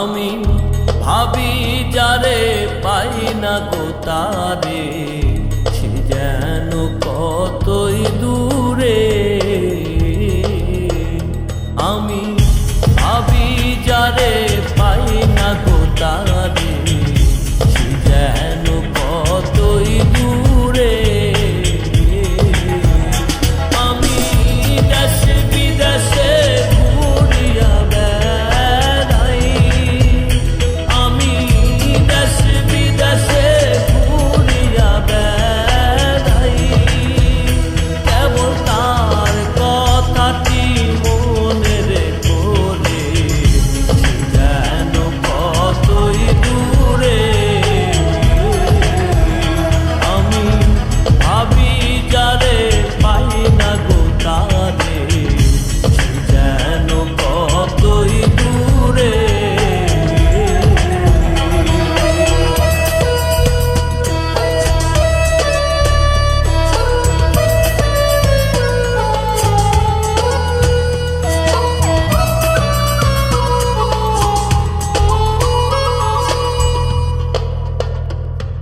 আমি ভাবি যারে পাই না গো তারে।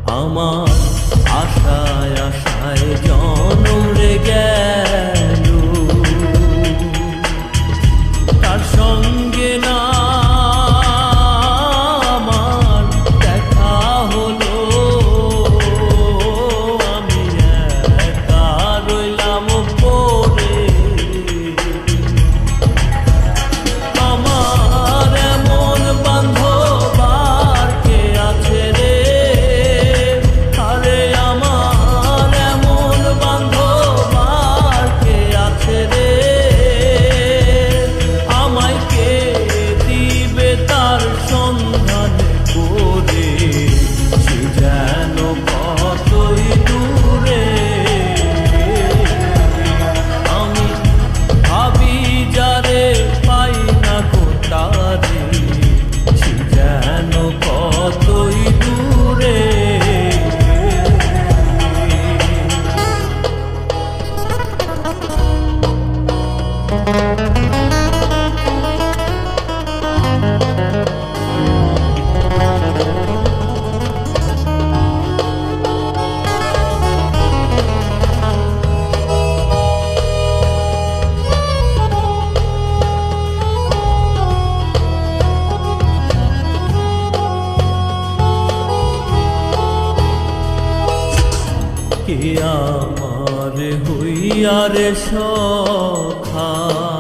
আমার আশায় আশায় জনম রে গেল। তার সঙ্গে किया আমার হইয়ারে সখা।